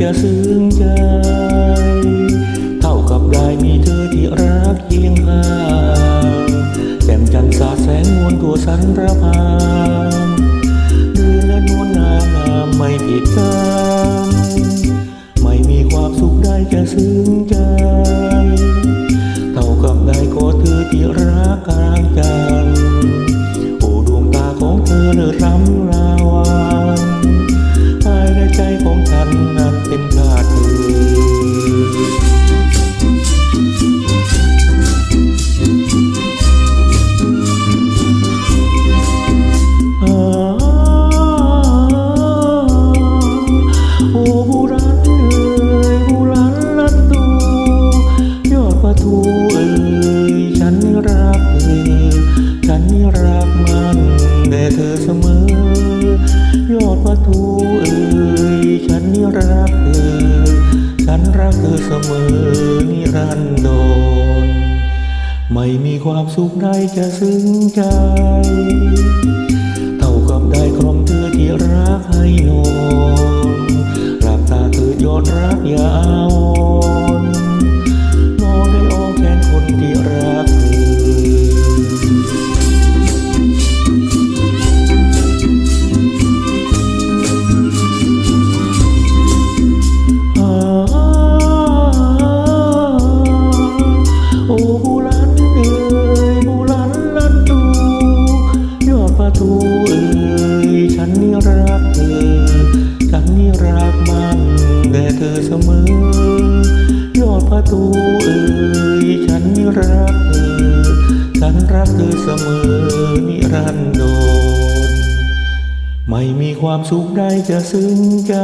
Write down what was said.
จะซึ้งใจ เท่ากับได้มีเธอที่รักเยียงห่างแต่มจันสาดแสงนวลทั่วสระพานเดือนและนวลนางามไม่ผิดกัน ประตูเอ่ยฉันนี่รักเธอฉันรักเธอเสมอนิรันดรไม่มีความสุขใดจะซึ้งใจ เท่ากับได้ครองเธอ รักมันแต่เธอเสมอยอดประตูเอ่ยฉันนี่รักเธอฉันรักเธอเสมอนิรันดรไม่มีความสุขใดจะซึ้งใจ